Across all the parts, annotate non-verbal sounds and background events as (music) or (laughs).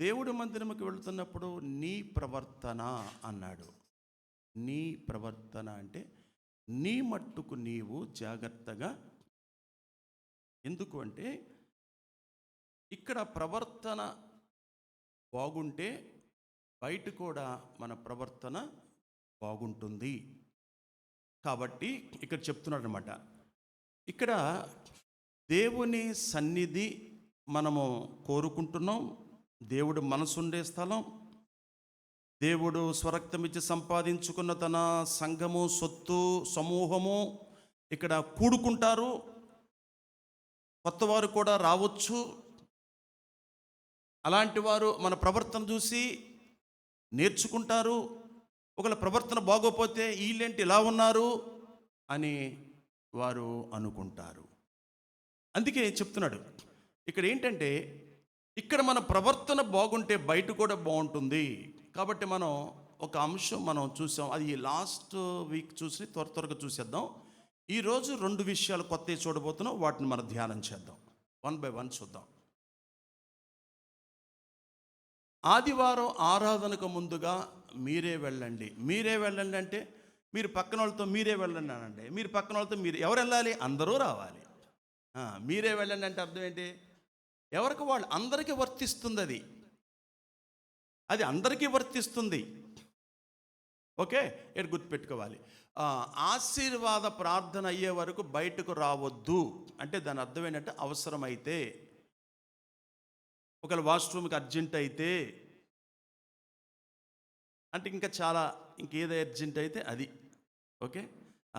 దేవుడి మందిరముకి వెళుతున్నప్పుడు నీ ప్రవర్తన అన్నాడు. నీ ప్రవర్తన అంటే నీ మట్టుకు నీవు జాగ్రత్తగా ఎందుకు అంటే ఇక్కడ ప్రవర్తన బాగుంటే బయట కూడా మన ప్రవర్తన బాగుంటుంది. కాబట్టి ఇక్కడ చెప్తున్నాడు అనమాట ఇక్కడ దేవుని సన్నిధి మనము కోరుకుంటున్నాం. దేవుడు మనసుండే స్థలం. దేవుడు స్వరక్తమిచ్చి సంపాదించుకున్న తన సంఘము సొత్తు సమూహము ఇక్కడ కూడుకుంటారు. కొత్తవారు కూడా రావచ్చు. అలాంటి వారు మన ప్రవర్తన చూసి నేర్చుకుంటారు. ఒకవేళ ప్రవర్తన బాగోపోతే వీళ్ళేంటి ఇలా ఉన్నారు అని వారు అనుకుంటారు. అందుకే చెప్తున్నాడు. ఇక్కడ ఏంటంటే ఇక్కడ మన ప్రవర్తన బాగుంటే బయట కూడా బాగుంటుంది. కాబట్టి మనం ఒక అంశం మనం చూసాం. అది లాస్ట్ వీక్ చూసి త్వర త్వరగా చూసేద్దాం. ఈరోజు రెండు విషయాలు కొత్తవి చూడబోతున్నాం. వాటిని మనం ధ్యానం చేద్దాం. వన్ బై వన్ చూద్దాం. ఆదివారం ఆరాధనకు ముందుగా మీరే వెళ్ళండి. మీరే వెళ్ళండి అంటే మీరు పక్కన వాళ్ళతో మీరే వెళ్ళండి అనండి. మీరు పక్కన వాళ్ళతో మీరు ఎవరు వెళ్ళాలి? అందరూ రావాలి. మీరే వెళ్ళండి అంటే అర్థం ఏంటి? ఎవరికి వాళ్ళు అందరికీ వర్తిస్తుంది అది అది అందరికీ వర్తిస్తుంది. ఓకే? ఇక్కడ గుర్తుపెట్టుకోవాలి. ఆశీర్వాద ప్రార్థన అయ్యే వరకు బయటకు రావద్దు. అంటే దాని అర్థం ఏంటంటే అవసరమైతే. ఒకవేళ వాష్రూమ్కి అర్జెంట్ అయితే. అంటే ఇంకా చాలా ఇంకేదో అర్జెంట్ అయితే అది. ఓకే?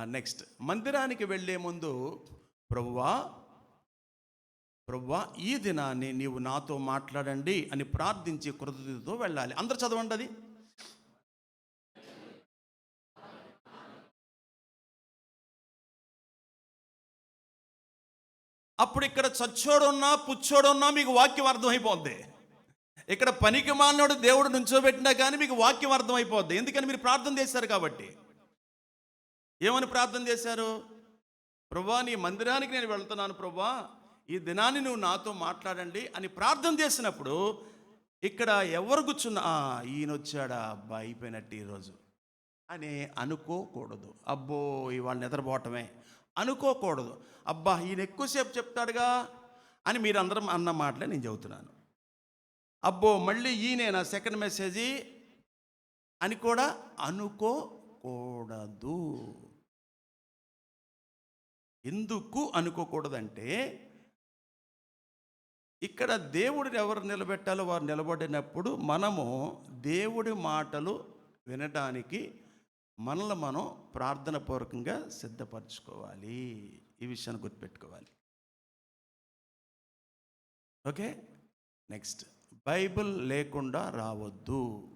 నెక్స్ట్. మందిరానికి వెళ్ళే ముందు ప్రభువా ప్రభువా ఈ దినాన్ని నీవు నాతో మాట్లాడండి అని ప్రార్థించి కృతజ్ఞతతో వెళ్ళాలి. అందరు చదవండి అది అప్పుడు ఇక్కడ చచ్చోడున్నా పుచ్చోడున్నా మీకు వాక్యం అర్థమైపోద్ది. ఇక్కడ పనికి మానోడు దేవుడు నుంచోబెట్టినా కానీ మీకు వాక్యం అర్థమైపోద్ది. ఎందుకని మీరు ప్రార్థన చేశారు కాబట్టి? ఏమని ప్రార్థన చేశారు? ప్రభా నీ మందిరానికి నేను వెళ్తున్నాను ప్రభా. ఈ దినాన్ని నువ్వు నాతో మాట్లాడండి అని ప్రార్థన చేసినప్పుడు ఇక్కడ ఎవరు కూర్చున్నా ఈయన వచ్చాడా అబ్బా అయిపోయినట్టు ఈరోజు. అని అనుకోకూడదు. అబ్బో ఇవాళ నిద్రపోవటమే. అనుకోకూడదు. అబ్బా ఈయన ఎక్కువసేపు చెప్తాడుగా? అని మీరందరం అన్న మాటలే నేను చెబుతున్నాను. అబ్బో మళ్ళీ ఈయనే నా సెకండ్ మెసేజీ? అని కూడా అనుకోకూడదు. ఎందుకు అనుకోకూడదంటే ఇక్కడ దేవుడిని ఎవరు నిలబెట్టాలో వారు నిలబడినప్పుడు మనము దేవుడి మాటలు వినడానికి మనల్ని మనం ప్రార్థన పూర్వకంగా సిద్ధపరచుకోవాలి. ఈ విషయాన్ని గుర్తుపెట్టుకోవాలి. ఓకే? నెక్స్ట్. బైబిల్ లేకుండా రావద్దు.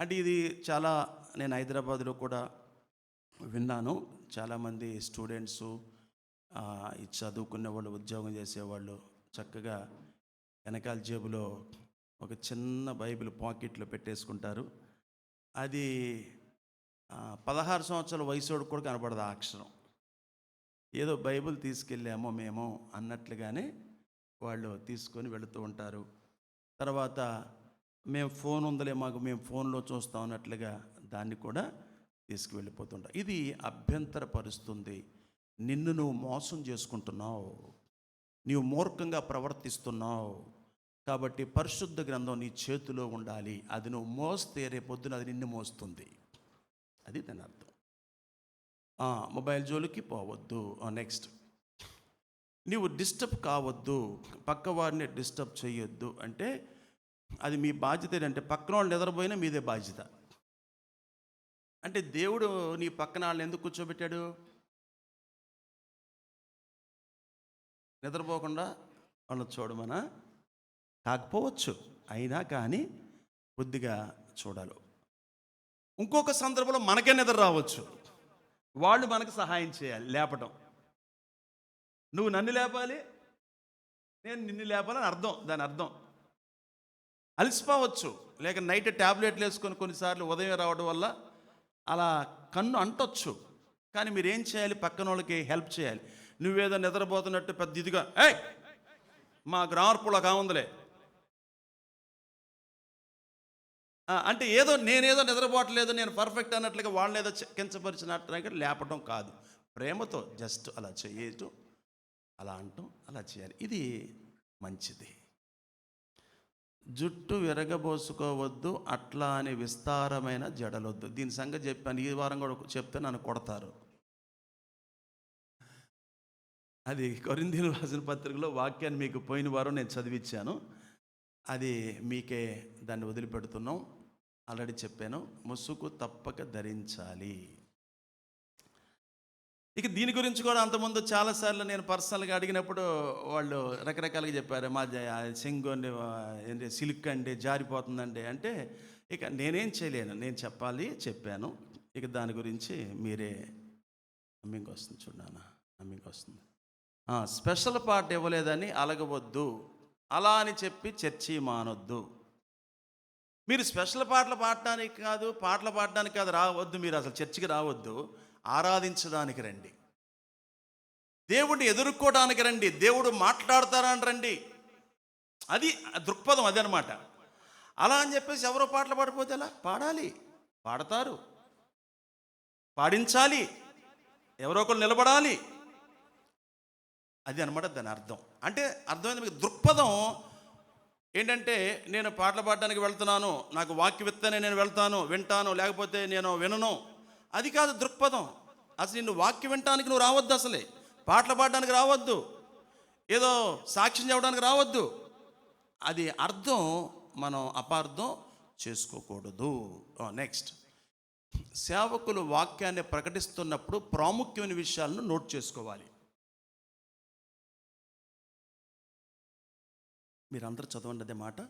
అంటే ఇది చాలా నేను హైదరాబాద్లో కూడా విన్నాను. చాలామంది స్టూడెంట్స్ చదువుకునే వాళ్ళు ఉద్యోగం చేసేవాళ్ళు చక్కగా వెనకాల జేబులో ఒక చిన్న బైబిల్ పాకెట్లో పెట్టేసుకుంటారు. అది పదహారు సంవత్సరాల వయసుడు కూడా కనబడదు ఆ అక్షరం. ఏదో బైబిల్ తీసుకెళ్ళామో మేము అన్నట్లుగానే వాళ్ళు తీసుకొని వెళుతూ ఉంటారు. తర్వాత మేము ఫోన్ ఉందలే మాకు మేము ఫోన్లో చూస్తాం అన్నట్లుగా దాన్ని కూడా తీసుకువెళ్ళిపోతుంటాం ఇది అభ్యంతరపరుస్తుంది. నిన్ను నువ్వు మోసం చేసుకుంటున్నావు. నీవు మూర్ఖంగా ప్రవర్తిస్తున్నావు. కాబట్టి పరిశుద్ధ గ్రంథం నీ చేతిలో ఉండాలి. అది నువ్వు మోస్తే రేపొద్దున అది నిన్ను మోస్తుంది. అది దాని అర్థం. మొబైల్ జోలికి పోవద్దు. నెక్స్ట్. నీవు డిస్టర్బ్ కావద్దు. పక్కవారిని డిస్టర్బ్ చేయొద్దు. అంటే అది మీ బాధ్యత ఏంటంటే పక్కన వాళ్ళు నిద్రపోయినా మీదే బాధ్యత. అంటే దేవుడు నీ పక్కన వాళ్ళని ఎందుకు కూర్చోబెట్టాడు? నిద్రపోకుండా వాళ్ళు చూడమన? కాకపోవచ్చు. అయినా కానీ కొద్దిగా చూడాలి. ఇంకొక సందర్భంలో మనకే నిద్ర రావచ్చు. వాళ్ళు మనకు సహాయం చేయాలి లేపటం. నువ్వు నన్ను లేపాలి నేను నిన్ను లేపాలని అర్థం దాని అర్థం. అలసిపోవచ్చు. లేక నైట్ ట్యాబ్లెట్లు వేసుకొని కొన్నిసార్లు ఉదయం రావడం వల్ల అలా కన్ను అంటొచ్చు. కానీ మీరు ఏం చేయాలి? పక్కన వాళ్ళకి హెల్ప్ చేయాలి. నువ్వేదో నిద్రపోతున్నట్టు పెద్ద ఇదిగా ఏ మా గ్రామర్పులో కాముందిలే. అంటే ఏదో నేనేదో నిద్రపోవట్లేదు నేను పర్ఫెక్ట్ అన్నట్లుగా వాళ్ళని ఏదో కించపరిచినట్టు కించపరిచినట్టుగా లేపటం కాదు. ప్రేమతో జస్ట్ అలా చేయటం అలా అంటాం అలా చేయాలి. ఇది మంచిది. జుట్టు విరగబోసుకోవద్దు అట్లా అని విస్తారమైన జడలొద్దు. దీని సంగతి చెప్పాను. ఈ వారం కూడా చెప్తే నన్ను కొడతారు. అది కొరిందీలు రాసిన పత్రికలో వాక్యాన్ని మీకు పోయిన వారం నేను చదివించాను అది మీకే దాన్ని వదిలిపెడుతున్నాం. ఆల్రెడీ చెప్పాను. ముసుగు తప్పక ధరించాలి. ఇక దీని గురించి కూడా అంతకుముందు చాలాసార్లు నేను పర్సనల్గా అడిగినప్పుడు వాళ్ళు రకరకాలుగా చెప్పారు. మా సింగు ఏంటి సిల్క్ అండి జారిపోతుందండి అంటే ఇక నేనేం చేయలేను. నేను చెప్పాలి చెప్పాను. ఇక దాని గురించి మీరే అమ్మింగ్ వస్తుంది చూడానా అమ్మింగ్ వస్తుంది స్పెషల్ పార్ట్ ఇవ్వలేదని అలగవద్దు. అలా అని చెప్పి చర్చి మానొద్దు. మీరు స్పెషల్ పాటలు పాడటానికి కాదు పాటలు పాడడానికి కాదు రావద్దు మీరు అసలు చర్చికి రావద్దు. ఆరాధించడానికి రండి. దేవుడిని ఎదుర్కోవడానికి రండి. దేవుడు మాట్లాడతారని రండి. అది దృక్పథం దృక్పథం అదనమాట. అలా అని చెప్పేసి ఎవరో పాటలు పాడిపోతే అలా పాడాలి. పాడతారు. పాడించాలి. ఎవరో ఒకరు నిలబడాలి. అది అనమాట దాని అర్థం. అంటే అర్థమైంది మీకు? దృక్పథం ఏంటంటే నేను పాటలు పాడడానికి వెళ్తున్నాను నాకు వాక్య విత్తనే నేను వెళ్తాను వింటాను లేకపోతే నేను వినను. అది కాదు దృక్పథం. అసలు నిన్ను వాక్యం వినటానికి నువ్వు రావద్దు అసలే. పాటలు పాడడానికి రావద్దు. ఏదో సాక్ష్యం చెప్పడానికి రావద్దు. అది అర్థం మనం అపార్థం చేసుకోకూడదు. నెక్స్ట్. సేవకులు వాక్యాన్ని ప్రకటిస్తున్నప్పుడు ప్రాముఖ్యమైన విషయాలను నోట్ చేసుకోవాలి. మీరందరూ చదవండి అదే మాట.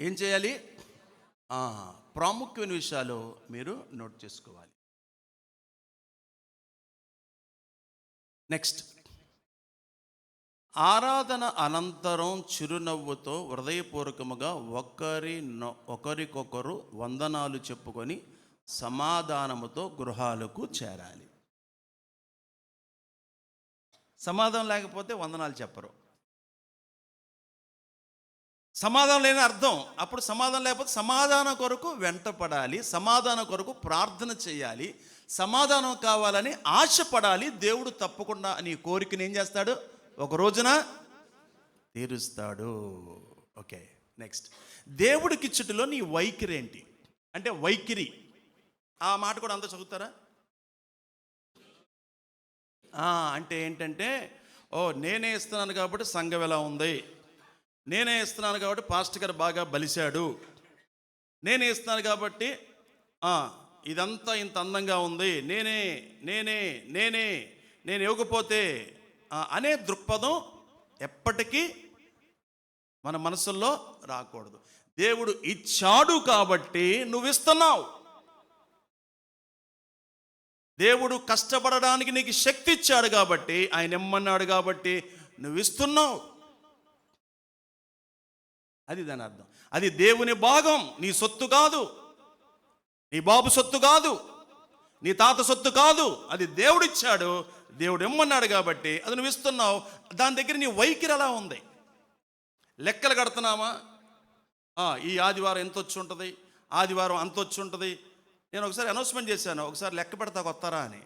ఏం చేయాలి? ప్రాముఖ్యమైన విషయాలు మీరు నోట్ చేసుకోవాలి. నెక్స్ట్. ఆరాధన అనంతరం చిరునవ్వుతో హృదయపూర్వకముగా ఒకరి ఒకరికొకరు వందనాలు చెప్పుకొని సమాధానముతో గృహాలకు చేరాలి. సమాధానం లేకపోతే వందనాలు చెప్పరు. సమాధానం లేని అర్థం. అప్పుడు సమాధానం లేకపోతే సమాధానం కొరకు వెంటపడాలి సమాధానం కొరకు ప్రార్థన చేయాలి సమాధానం కావాలని ఆశపడాలి దేవుడు తప్పకుండా నీ కోరికను ఏం చేస్తాడు? ఒక రోజున తీరుస్తాడు. Okay next. దేవుడికిచ్చుటలో నీ వైఖరి ఏంటి? అంటే వైఖరి. ఆ మాట కూడా అంతా చదువుతారా? అంటే ఏంటంటే ఓ నేనే ఇస్తున్నాను కాబట్టి సంఘం ఎలా ఉంది? నేనే ఇస్తున్నాను కాబట్టి పాస్టర్ గారు బాగా బలిశాడు. నేనే ఇస్తున్నాను కాబట్టి ఇదంతా ఇంత అందంగా ఉంది. నేనే నేనే నేనే నేను ఇవ్వకపోతే అనే దృక్పథం ఎప్పటికీ మన మనసుల్లో రాకూడదు. దేవుడు ఇచ్చాడు కాబట్టి నువ్వు ఇస్తున్నావు. దేవుడు కష్టపడడానికి నీకు శక్తి ఇచ్చాడు కాబట్టి ఆయన ఇమ్మన్నాడు కాబట్టి నువ్వు ఇస్తున్నావు. అది దాని అర్థం. అది దేవుని భాగం. నీ సొత్తు కాదు. నీ బాబు సొత్తు కాదు. నీ తాత సొత్తు కాదు. అది దేవుడిచ్చాడు దేవుడు ఇమ్మన్నాడు కాబట్టి అది నువ్వు ఇస్తున్నావు. దాని దగ్గర నీ వైఖరి అలా ఉంది? లెక్కలు కడుతున్నామా ఈ ఆదివారం ఎంత వచ్చి ఉంటుంది ఆదివారం అంత వచ్చి ఉంటుంది నేను ఒకసారి అనౌన్స్మెంట్ చేశాను. ఒకసారి లెక్క పెడతా వస్తారా అని.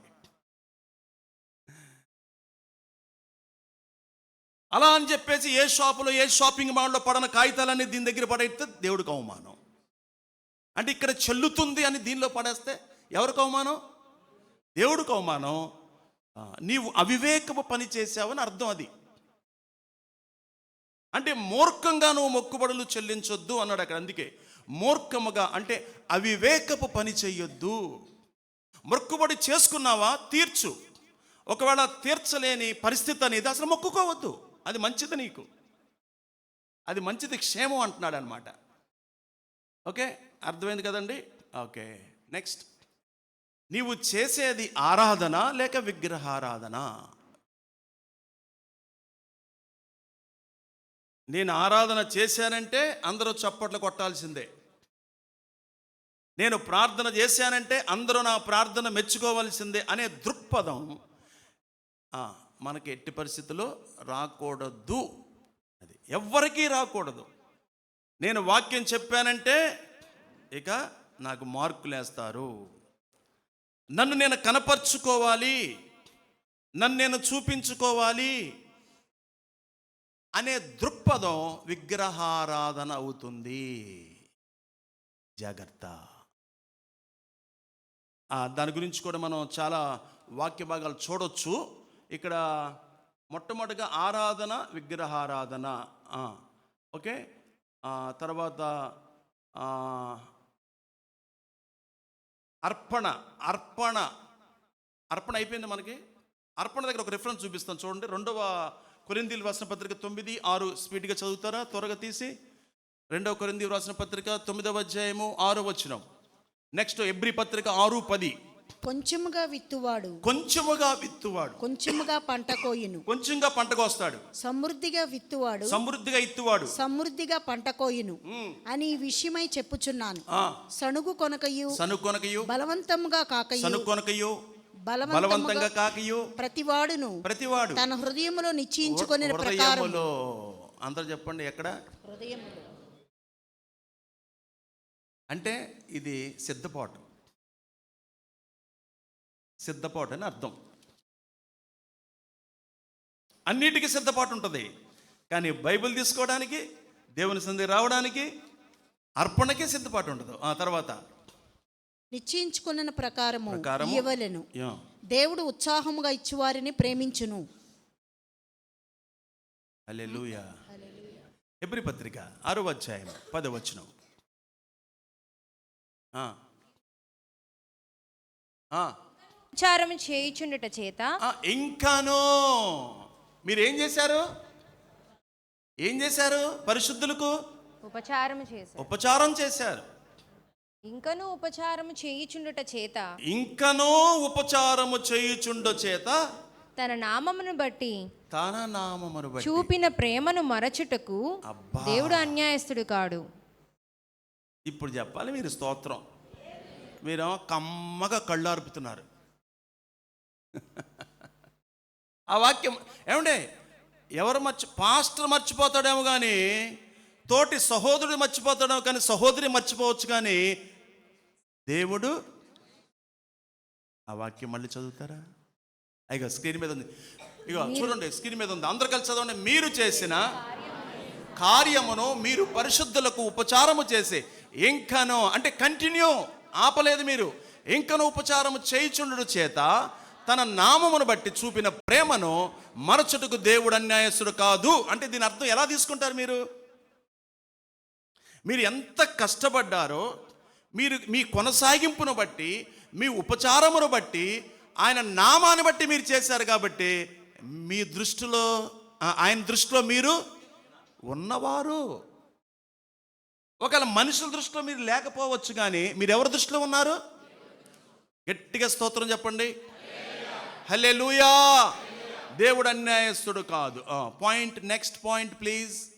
అలా అని చెప్పేసి ఏ షాపులో ఏ షాపింగ్ మాల్లో పడన కాగితాలన్నీ దీని దగ్గర పడేస్తే దేవుడికి అవమానం. అంటే ఇక్కడ చెల్లుతుంది అని దీనిలో పడేస్తే ఎవరికి అవమానం? దేవుడికి అవమానం. నీవు అవివేకపు పని చేసావని అర్థం అది. అంటే మూర్ఖంగా నువ్వు మొక్కుబడులు చెల్లించొద్దు అన్నాడు అక్కడ. అందుకే మూర్ఖముగా అంటే అవివేకపు పని చెయ్యొద్దు. మొక్కుబడి చేసుకున్నావా? తీర్చు. ఒకవేళ తీర్చలేని పరిస్థితి అనేది అసలు మొక్కుకోవద్దు. అది మంచిది నీకు. అది మంచిది క్షేమం అంటున్నాడు అనమాట ఓకే? అర్థమైంది కదండి? ఓకే. నెక్స్ట్. నీవు చేసేది ఆరాధన లేక విగ్రహారాధన? నేను ఆరాధన చేశానంటే అందరూ చప్పట్లు కొట్టాల్సిందే. నేను ప్రార్థన చేశానంటే అందరూ నా ప్రార్థన మెచ్చుకోవాల్సిందే అనే దృక్పథం. మనకి ఎట్టి పరిస్థితుల్లో రాకూడదు. అది ఎవ్వరికీ రాకూడదు. నేను వాక్యం చెప్పానంటే ఇక నాకు మార్కులు వేస్తారు నన్ను నేను కనపరుచుకోవాలి. నన్ను నేను చూపించుకోవాలి అనే దృక్పథం విగ్రహారాధన అవుతుంది. జాగ్రత్త. దాని గురించి కూడా మనం చాలా వాక్య భాగాలు చూడొచ్చు. ఇక్కడ మొట్టమొదటిగా ఆరాధన విగ్రహారాధన. ఓకే? తర్వాత అర్పణ అర్పణ. అర్పణ అయిపోయింది మనకి? అర్పణ దగ్గర ఒక రిఫరెన్స్ చూపిస్తాను చూడండి. రెండవ కొరిందీలు రాసిన పత్రిక తొమ్మిది ఆరు స్పీడ్గా చదువుతారా? త్వరగా తీసి. రెండవ కొరిందీలు రాసిన పత్రిక తొమ్మిదవ అధ్యాయము ఆరో వచ్చినాం నెక్స్ట్ ఎబ్రి పత్రిక ఆరు పది. కొంచెముగా విత్తువాడు. కొంచెముగా విత్తువాడు. కొంచెముగా పంట కోయును. కొంచెంగా పంట కోస్తాడు. సమృద్ధిగా విత్తువాడు. సమృద్ధిగా ఇత్తువాడు. సమృద్ధిగా పంట కోయును. అని ఈ విషయమై చెప్పుచున్నాను. సణుగు కొనకయు. సనుకొనకయు బలవంతముగా కాకయు. సనుకొనకయు బలవంతముగా బలవంతంగా కాకయు. ప్రతివాడును. ప్రతివాడు. తన హృదయములో నిశ్చయించుకొని ప్రకారం హృదయములో అందరు చెప్పండి ఎక్కడ? హృదయములో. అంటే ఇది సిద్ధపాటు. సిద్ధపాటు అని అర్థం. అన్నిటికీ సిద్ధపాటు ఉంటుంది. కానీ బైబిల్ తీసుకోవడానికి దేవుని సంధి రావడానికి అర్పణకే సిద్ధపాటు ఉండదు ఆ తర్వాత నిశ్చయించుకున్న ప్రకారము ఇవ్వలెను. దేవుడు ఉత్సాహముగా ఇచ్చువారిని ప్రేమించును. ఎబ్రి పత్రిక ఆరో అధ్యాయం పదవచనం. ఆ. ఉపచారం చేయుచుండుట చేత ఇంకాను. మీరు ఏం చేశారు? ఏం చేశారు పరిశుద్ధులకు? ఉపచారం చేశారు. ఉపచారం చేశారు. ఇంకను ఉపచారము చేయుచుండుట చేత ఇంకనూ ఉపచారము చేయుచుండు చేత తన నామమును బట్టి తన నామమును బట్టి చూపిన ప్రేమను మరచుటకు దేవుడు అన్యాయస్తుడు కాడు. ఇప్పుడు చెప్పాలి మీరు స్తోత్రం. మీరేమో కమ్మగా కళ్ళు అర్పుతున్నారు ఆ వాక్యం ఏమండే? ఎవరు మర్చి పాస్టర్ మర్చిపోతాడేమో కానీ తోటి సహోదరుడు మర్చిపోతాడేమో కానీ సహోదరి మర్చిపోవచ్చు కానీ దేవుడు ఆ వాక్యం మళ్ళీ చదువుతారా? అయ్యో స్క్రీన్ మీద ఉంది. ఇగో చూడండి స్క్రీన్ మీద ఉంది. అందరు కలిసి చదవండి. మీరు చేసిన కార్యమును మీరు పరిశుద్ధులకు ఉపచారము చేసి ఇంకను అంటే కంటిన్యూ ఆపలేదు మీరు. ఇంకను ఉపచారము చేయుచుండు చేత తన నామమును బట్టి చూపిన ప్రేమను మరచుటకు దేవుడు అన్యాయస్తుడు కాదు. అంటే దీని అర్థం ఎలా తీసుకుంటారు మీరు? మీరు ఎంత కష్టపడ్డారో మీరు మీ కొనసాగింపును బట్టి మీ ఉపచారమును బట్టి ఆయన నామాన్ని బట్టి మీరు చేశారు కాబట్టి మీ దృష్టిలో ఆయన దృష్టిలో మీరు ఉన్నవారు. ఒకవేళ మనుషుల దృష్టిలో మీరు లేకపోవచ్చు కానీ మీరు ఎవరి దృష్టిలో ఉన్నారు? గట్టిగా స్తోత్రం చెప్పండి. హలే లూయా దేవుడు అన్యాయస్తుడు కాదు. Point next point please.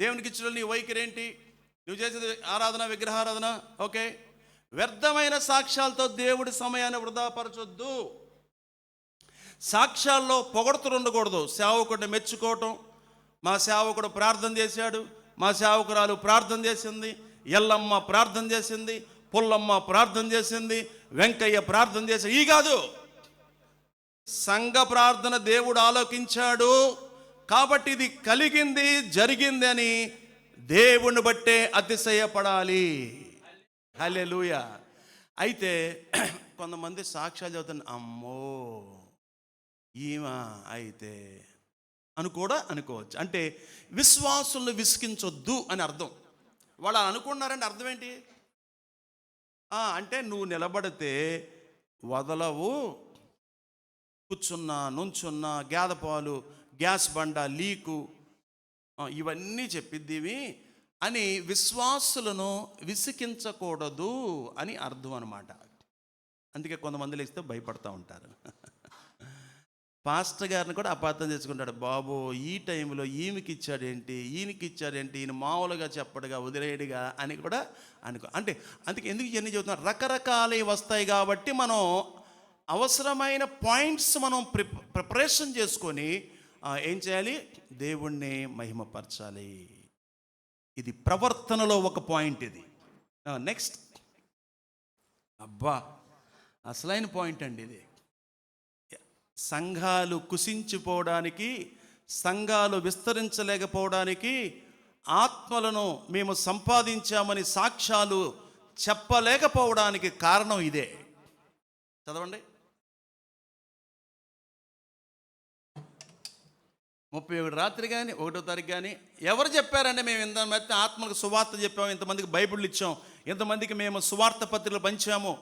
దేవునికి ఇచ్చిన నీ వైఖరి ఏంటి నువ్వు చేసేది ఆరాధన విగ్రహారాధన? ఓకే. వ్యర్థమైన సాక్ష్యాలతో దేవుడి సమయాన్ని వృధాపరచొద్దు సాక్ష్యాల్లో పొగడుతూ ఉండకూడదు. సేవకుడిని మెచ్చుకోవటం. మా సేవకుడు ప్రార్థన చేశాడు. మా సేవకురాలు ప్రార్థన చేసింది ఎల్లమ్మ ప్రార్థన చేసింది పుల్లమ్మ ప్రార్థన చేసింది వెంకయ్య ప్రార్థన చేసి ఈ కాదు. సంఘ ప్రార్థన దేవుడు ఆలోకించాడు కాబట్టి ఇది కలిగింది జరిగింది అని దేవుణ్ణి బట్టే అతిశయపడాలి. లూయ అయితే కొంతమంది సాక్ష్యాలు చదువుతున్న అమ్మో ఈమె అయితే అని కూడా అనుకోవచ్చు. అంటే విశ్వాసులను విసికించొద్దు అని అర్థం. వాళ్ళు అలా అనుకున్నారంటే అర్థం ఏంటి? అంటే నువ్వు నిలబడితే వదలవు కూర్చున్నా నుంచున్నా గేదపాలు గ్యాస్ బండ లీకు ఇవన్నీ చెప్పిద్దివి అని విశ్వాసులను విసికించకూడదు అని అర్థం అనమాట అందుకే కొంతమంది లేస్తే భయపడతా ఉంటారు. పాస్టర్ గారిని కూడా అపార్థం చేసుకుంటాడు బాబు ఈ టైంలో ఈమెకి ఇచ్చాడేంటి? ఈయనకి ఇచ్చాడేంటి? ఈయన మామూలుగా చెప్పడుగా వదిలేయడుగా అని కూడా అనుకో అంటే అందుకే ఎందుకు ఇవన్నీ చెబుతున్నా? రకరకాలే వస్తాయి కాబట్టి మనం అవసరమైన పాయింట్స్ మనం ప్రిప ప్రిపరేషన్ చేసుకొని ఏం చేయాలి? దేవుణ్ణి మహిమపరచాలి. ఇది ప్రవర్తనలో ఒక పాయింట్ ఇది. నెక్స్ట్. అబ్బా అసలైన పాయింట్ అండి ఇది. సంఘాలు కుసించిపోవడానికి సంఘాలు విస్తరించలేకపోవడానికి ఆత్మలను మేము సంపాదించామని సాక్ష్యాలు చెప్పలేకపోవడానికి కారణం ఇదే. చదవండి. ముప్పై ఒకటి రాత్రి కానీ ఒకటో తారీఖు కానీ ఎవరు చెప్పారంటే మేము ఇంతమంది ఆత్మలకు సువార్త చెప్పాము ఇంతమందికి బైబిల్ ఇచ్చాం ఇంతమందికి మేము సువార్త పత్రికలు పంచాము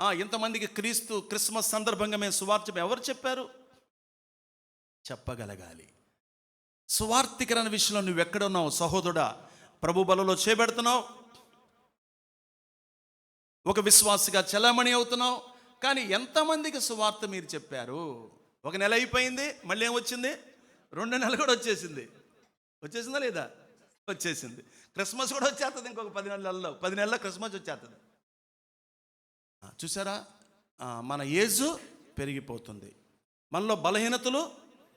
ఇంతమందికి క్రీస్తు క్రిస్మస్ సందర్భంగా మేము సువార్త ఎవరు చెప్పారు? చెప్పగలగాలి. సువార్థికరణ విషయంలో నువ్వు ఎక్కడున్నావు? సహోదరుడా ప్రభు బలలో చేపెడుతున్నావు. ఒక విశ్వాసిగా చలామణి అవుతున్నావు. కానీ ఎంతమందికి సువార్త మీరు చెప్పారు? ఒక నెల అయిపోయింది మళ్ళీ ఏమొచ్చింది రెండు నెలలు కూడా వచ్చేసింది. వచ్చేసిందా లేదా? వచ్చేసింది. క్రిస్మస్ కూడా వచ్చేస్తుంది ఇంకొక పది నెలల్లో. పది నెలల్లో క్రిస్మస్ వచ్చేస్తుంది. చూసారా మన ఏజు పెరిగిపోతుంది. మనలో బలహీనతలు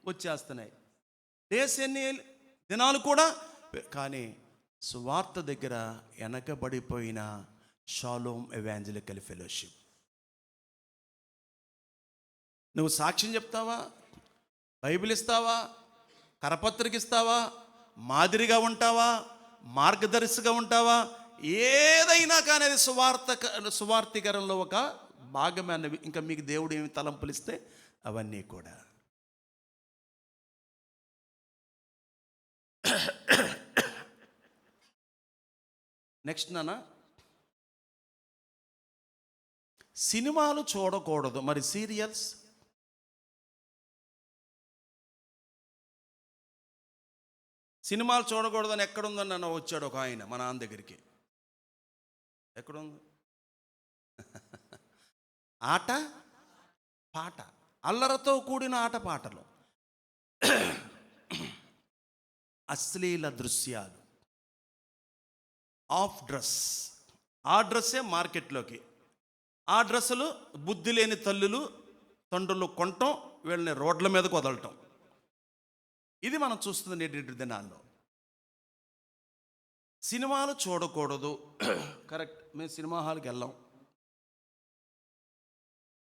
వచ్చేస్తున్నాయి. డేస్ ఎన్ని దినాలు కూడా కానీ సువార్త దగ్గర వెనకబడిపోయిన షాలోమ్ ఎవాంజలికల్ ఫెలోషిప్. నువ్వు సాక్ష్యం చెప్తావా? బైబిల్ ఇస్తావా? కరపత్రిక ఇస్తావా? మాదిరిగా ఉంటావా? మార్గదర్శిగా ఉంటావా? ఏదైనా కానీ అది సువార్త సువార్థీకరణలో ఒక భాగమే అన్నవి. ఇంకా మీకు దేవుడు ఏమి తలంపులు ఇస్తే అవన్నీ కూడా. నెక్స్ట్ నాన్న సినిమాలు చూడకూడదు. మరి సీరియల్స్? సినిమాలు చూడకూడదని ఎక్కడుందని నన్ను వచ్చాడు ఒక ఆయన మా నాన్న దగ్గరికి. ఎక్కడుంది? (laughs) ఆట? పాట. అల్లరతో కూడిన ఆట పాటలు. (clears throat) అశ్లీల దృశ్యాలు. Off dress. ఆ డ్రెస్సే మార్కెట్లోకి. ఆ డ్రెస్సులు బుద్ధి లేని తల్లులు తండ్రులు కొనటం వీళ్ళని రోడ్ల మీదకు వదలటం. ఇది మనం చూస్తుంది నేటి దినాల్లో. సినిమాలు చూడకూడదు. కరెక్ట్. మేము సినిమా హాల్కి వెళ్ళాం.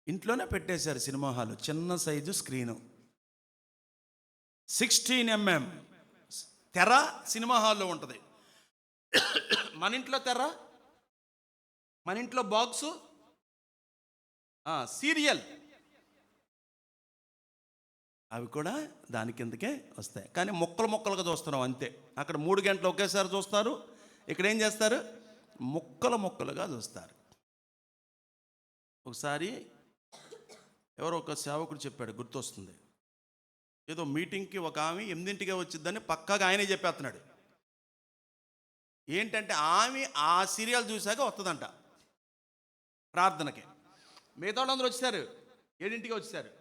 ఇంట్లోనే పెట్టేశారు సినిమా హాల్. చిన్న సైజు స్క్రీను. Sixteen MM. తెర సినిమా హాల్లో ఉంటుంది. మన ఇంట్లో తెర మన ఇంట్లో బాక్సు సీరియల్. అవి కూడా దాని కిందకే వస్తాయి. కానీ ముక్కలు ముక్కలుగా చూస్తున్నాం అంతే. అక్కడ మూడు గంటలు ఒకేసారి చూస్తారు. ఇక్కడ ఏం చేస్తారు? ముక్కలు ముక్కలుగా చూస్తారు. ఒకసారి ఎవరో ఒక సేవకుడు చెప్పాడు గుర్తొస్తుంది. ఏదో మీటింగ్కి ఒక ఆమె ఎనిమిదింటిగా వచ్చిద్దని పక్కాగా ఆయనే చెప్పేస్తున్నాడు. ఏంటంటే ఆమె ఆ సీరియల్ చూశాక వస్తుందంట ప్రార్థనకి. మిగతా వాళ్ళందరూ వచ్చారు ఏడింటికి వచ్చారు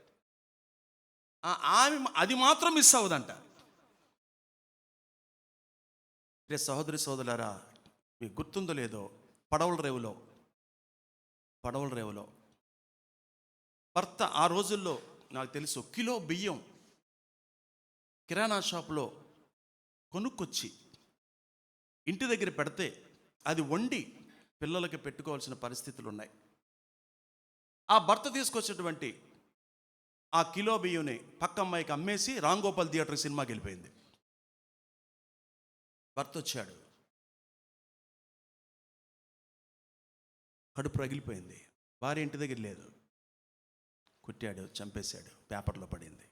ఆమె అది మాత్రం మిస్ అవ్వదంట. రే సహోదరి సోదరులారా మీకు గుర్తుందో లేదో పడవల రేవులో పడవల రేవులో భర్త ఆ రోజుల్లో నాకు తెలుసు కిలో బియ్యం కిరాణా షాప్లో కొనుక్కొచ్చి ఇంటి దగ్గర పెడితే అది వండి పిల్లలకి పెట్టుకోవాల్సిన పరిస్థితులు ఉన్నాయి ఆ భర్త తీసుకొచ్చినటువంటి ఆ కిలో బియ్యని పక్క అమ్మాయికి అమ్మేసి రాంగోపాల్ థియేటర్ సినిమాకి వెళ్ళిపోయింది. భర్త వచ్చాడు. కడుపు రగిలిపోయింది. భార్య ఇంటి దగ్గర లేదు. కుట్టాడు చంపేశాడు పేపర్లో పడింది.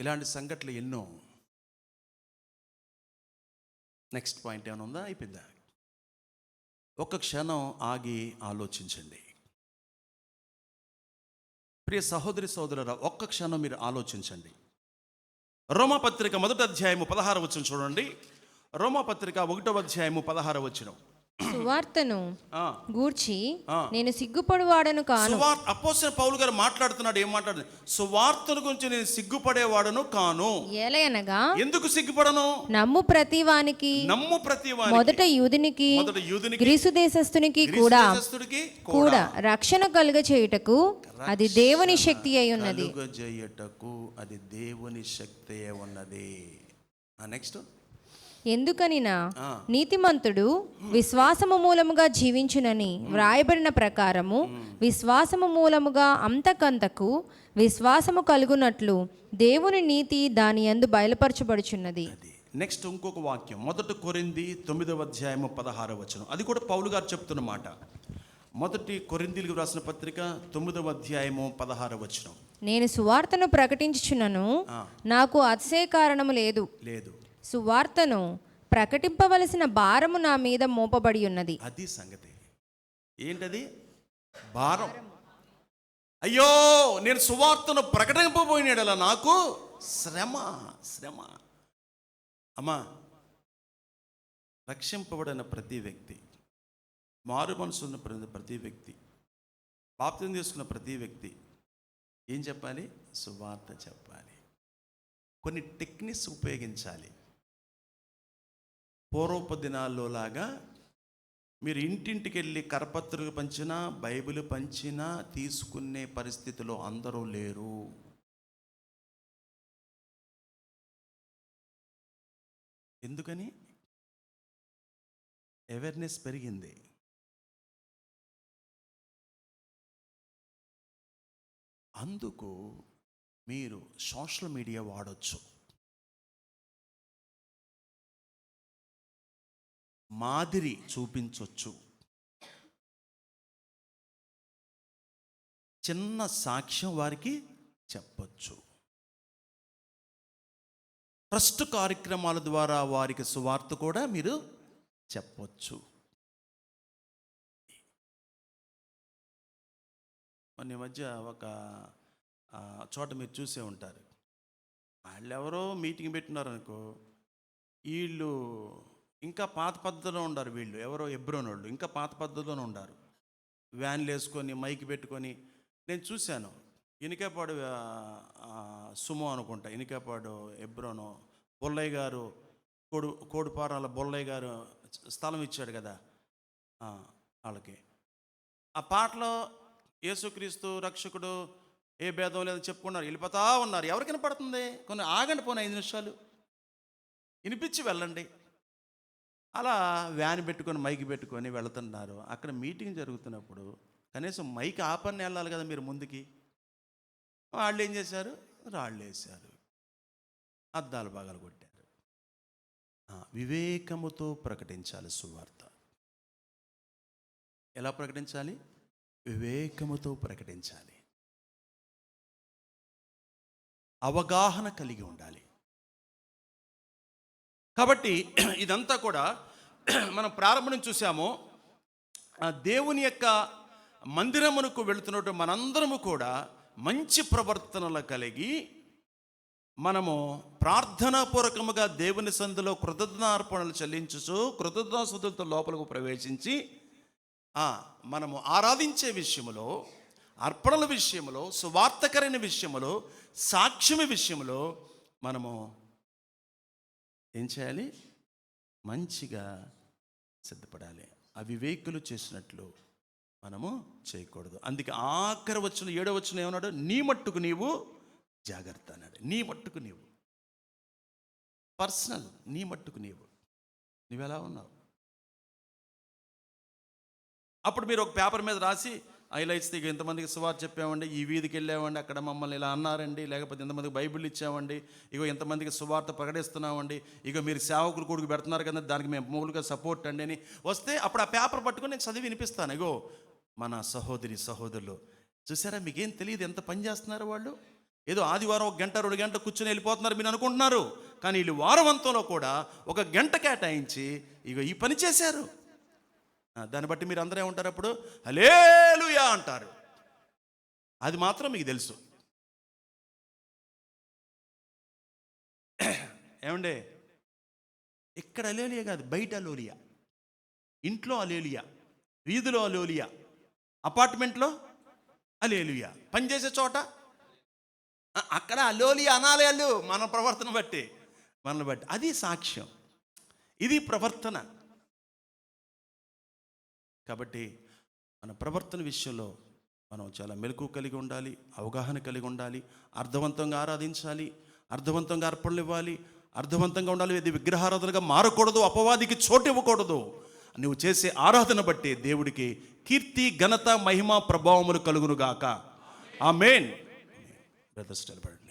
ఇలాంటి సంఘటనలు ఎన్నో. నెక్స్ట్ పాయింట్ ఏమైనా ఉందా? అయిపోయిందా? ఒక క్షణం ఆగి ఆలోచించండి. ప్రియ సహోదరి సోదరుల ఒక్క క్షణం మీరు ఆలోచించండి. రోమపత్రిక మొదటి అధ్యాయము పదహార వచ్చిన చూడండి. రోమపత్రిక ఒకటో అధ్యాయము పదహార వచ్చినం సువార్తను గూర్చి. నేను సిగ్గుపడువాడను కాను. అపోసిన పౌలు గారు మాట్లాడుతున్నాడు ఏం మాట్లాడుతుంది సువార్తను గురించి నేను సిగ్గుపడేవాడను కాను. ఏలయనగా ఎందుకు సిగ్గుపడను? నమ్ము ప్రతివానికి నమ్ము ప్రతి మొదట యూదునికి మొదట యూదునికి గ్రీసు దేశస్థునికి కూడా కూడా రక్షణ కలుగ చేయుటకు అది దేవుని శక్తి అయి ఉన్నది. కలుగజేయుటకు అది దేవుని శక్తి ఉన్నది. నెక్స్ట్. ఎందుకనినా. నీతిమంతుడు విశ్వాసము మూలముగా జీవించునని వ్రాయబడిన ప్రకారము విశ్వాసము మూలముగా అంతకంతకు విశ్వాసము కలుగునట్లు దేవుని నీతి దాని యందు బయలుపరచబడుచున్నది. అది. నెక్స్ట్ ఇంకొక వాక్యం. మొదటి కొరింది తొమ్మిదవ అధ్యాయము పదహారవ వచనం. అది కూడా పౌలు గారు చెప్తున్న మాట. మొదటి కొరిందీలకు రాసిన పత్రిక తొమ్మిదవ అధ్యాయము పదహారవ వచనం. నేను సువార్తను ప్రకటించుచున్నను. నాకు అతిశయ కారణము లేదు. లేదు. సువార్తను ప్రకటింపవలసిన భారము నా మీద మోపబడి ఉన్నది. అది సంగతి. ఏంటది? భారం. అయ్యో నేను సువార్తను ప్రకటింపబోయినాడలా నాకు? శ్రమ శ్రమ. అమ్మా రక్షింపబడిన ప్రతి వ్యక్తి మారు మనసు ఉన్న ప్రతి వ్యక్తి బాప్తిని తీసుకున్న ప్రతి వ్యక్తి ఏం చెప్పాలి? సువార్త చెప్పాలి. కొన్ని టెక్నిక్స్ ఉపయోగించాలి. పూర్వపు దినాల్లో లాగా మీరు ఇంటింటికి వెళ్ళి కరపత్రులు పంచినా బైబిల్ పంచినా తీసుకునే పరిస్థితిలో అందరూ లేరు. ఎందుకని? అవేర్నెస్ పెరిగింది. అందుకు మీరు సోషల్ మీడియా వాడొచ్చు. మాదిరి చూపించవచ్చు చిన్న సాక్ష్యం వారికి చెప్పచ్చు. ట్రస్ట్ కార్యక్రమాల ద్వారా వారికి సువార్త కూడా మీరు చెప్పొచ్చు. కొన్ని మధ్య ఒక చోట మీరు చూసే ఉంటారు. వాళ్ళెవరో మీటింగ్ పెట్టినారు అనుకో వీళ్ళు ఇంకా పాత పద్ధతిలో ఉండారు వీళ్ళు. ఎవరో ఎబ్రోన్ వాళ్ళు ఇంకా పాత పద్ధతిలోనే ఉండారు. వ్యాన్లు వేసుకొని మైక్ పెట్టుకొని. నేను చూశాను. ఇనికేపాడు సుమో అనుకుంటా. ఇనికేపాడు ఎబ్రోను బొల్లయ్య గారు కోడు కోడిపారాల బొల్లయ్య గారు స్థలం ఇచ్చాడు కదా వాళ్ళకి. ఆ పాటలో యేసుక్రీస్తు రక్షకుడు ఏ భేదం లేదని చెప్పుకున్నారు. వెళ్ళిపోతా ఉన్నారు. ఎవరికి వినపడుతుంది? కొన్ని ఆగండి పోనీ ఐదు నిమిషాలు. వినిపించి వెళ్ళండి. అలా వ్యాన్ పెట్టుకొని మైక్ పెట్టుకొని వెళుతున్నారు. అక్కడ మీటింగ్ జరుగుతున్నప్పుడు కనీసం మైక్ ఆపని వెళ్ళాలి కదా మీరు ముందుకి. వాళ్ళు ఏం చేశారు? రాళ్ళు వేశారు. అద్దాలు బాగాలు కొట్టారు. వివేకముతో ప్రకటించాలి సువార్త. ఎలా ప్రకటించాలి? వివేకముతో ప్రకటించాలి. అవగాహన కలిగి ఉండాలి. కాబట్టి (clears throat) ఇదంతా కూడా (clears throat) మనం ప్రారంభం చూసాము. దేవుని యొక్క మందిరమునకు వెళుతున్నట్టు మనందరము కూడా మంచి ప్రవర్తనలు కలిగి మనము ప్రార్థనాపూర్వకముగా దేవుని సందులో కృతజ్ఞార్పణలు చెల్లించుచు కృతజ్ఞాసుతులతో లోపలకు ప్రవేశించి మనము ఆరాధించే విషయములో అర్పణల విషయంలో సువార్తకరైన విషయములో సాక్ష్యమి విషయంలో మనము ఏం చేయాలి? మంచిగా సిద్ధపడాలి. అవివేకులు చేసినట్లు మనము చేయకూడదు. అందుకే ఆఖరి వచ్చిన ఏడో వచ్చిన ఏమన్నాడు? నీ మట్టుకు నీవు జాగ్రత్త అన్నాడు. నీ మట్టుకు నీవు. పర్సనల్ నీ మట్టుకు నీవు. నువ్వెలా ఉన్నావు? అప్పుడు మీరు ఒక పేపర్ మీద రాసి హైలైట్స్ ఇక ఎంతమందికి సువార్ చెప్పామండి ఈ వీధికి వెళ్ళామండి అక్కడ మమ్మల్ని ఇలా అన్నారండి లేకపోతే ఎంతమందికి బైబిల్ ఇచ్చామండి ఇగో ఎంతమందికి సువార్త ప్రకటిస్తున్నామండి ఇగో మీరు సేవకులు కొడుకు పెడుతున్నారు కదా దానికి మేము మూలుగా సపోర్ట్ అండి అని వస్తే అప్పుడు ఆ పేపర్ పట్టుకొని నేను చదివి వినిపిస్తాను. ఇగో మన సహోదరి సహోదరులు చూసారా మీకేం తెలియదు ఎంత పని చేస్తున్నారు వాళ్ళు? ఏదో ఆదివారం ఒక గంట రెండు గంట కూర్చొని వెళ్ళిపోతున్నారు మీరు అనుకుంటున్నారు కానీ వీళ్ళు వారవంతంలో కూడా ఒక గంట కేటాయించి ఇగో ఈ పని చేశారు. దాన్ని బట్టి మీరు అందరూ ఏమంటారు అప్పుడు? హలేలుయా అంటారు. అది మాత్రం మీకు తెలుసు. ఏమండే? ఇక్కడ అలోలియా కాదు బయట అలోలియా ఇంట్లో అలేలియా వీధిలో అలోలియా అపార్ట్మెంట్లో అలేలుయా పనిచేసే చోట? అక్కడ అలోలి అనాలయాలు మన ప్రవర్తన బట్టి మనల్ని బట్టి. అది సాక్ష్యం. ఇది ప్రవర్తన. కాబట్టి మన ప్రవర్తన విషయంలో మనం చాలా మెలకు కలిగి ఉండాలి అవగాహన కలిగి ఉండాలి అర్థవంతంగా ఆరాధించాలి అర్థవంతంగా అర్పణలు ఇవ్వాలి అర్థవంతంగా ఉండాలి. ఇది విగ్రహారాధనగా మారకూడదు అపవాదికి చోటు ఇవ్వకూడదు. నువ్వు చేసే ఆరాధన బట్టి దేవుడికి కీర్తి ఘనత మహిమ ప్రభావములు కలుగునుగాక. ఆ మెయిన్ బ్రదర్స్ నిలబడండి